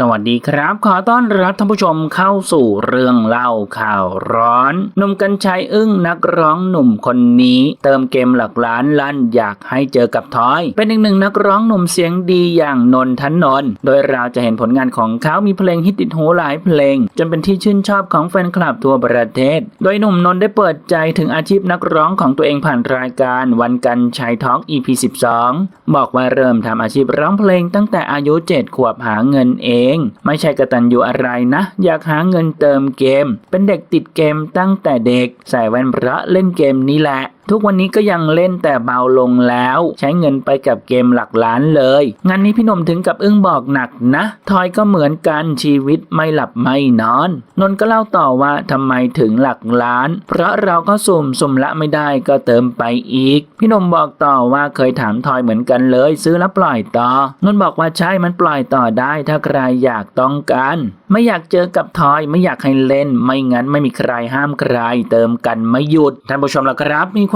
สวัสดีครับ ขอต้อนรับท่านผู้ชมเข้าสู่เรื่องเล่าข่าวร้อนหนุ่มกัญชัยอึ้งนักร้องหนุ่มคนนี้ เติมเกมหลักล้านลั่นอยากให้เจอกับทอย เป็นอีกหนึ่งนักร้องหนุ่มเสียงดีอย่างนนทนนท์โดยเราจะเห็นผลงานของเขามีเพลงฮิตติดหูหลายเพลง จนเป็นที่ชื่นชอบของแฟนคลับทั่วประเทศ โดยหนุ่มนนท์ได้เปิดใจถึงอาชีพนักร้องของตัวเองผ่านรายการวันกันชัยทอล์ก EP 12บอกว่าเริ่มทำอาชีพร้องเพลงตั้งแต่อายุ7ขวบหาเงินเองไม่ใช่กระตันอยู่อะไรนะ อยากหาเงินเติมเกม เป็นเด็กติดเกมตั้งแต่เด็ก ใส่แว่นพระเล่นเกมนี่แหละ ทุกวันนี้ก็ยังเล่นแต่เบาลงแล้ว ใช้เงินไปกับเกมหลักล้านเลยงานนี้พี่หนุ่มถึงกับอึ้งบอกหนักนะ ทอยก็เหมือนกันชีวิตไม่หลับไม่นอน นนก็เล่าต่อว่าทำไมถึงหลักล้าน เพราะเราก็สุ่มสุ่มละไม่ได้ก็เติมไปอีก พี่หนุ่มบอกต่อว่าเคยถามทอยเหมือนกันเลย ซื้อแล้วปล่อยต่อนนบอกว่าใช่มันปล่อยต่อได้ถ้าใครอยากต้องการไม่อยากเจอกับทอยไม่อยากให้เล่น ไม่งั้นไม่มีใครห้ามใคร เติมกันไม่หยุดท่านผู้ชมล่ะครับมีค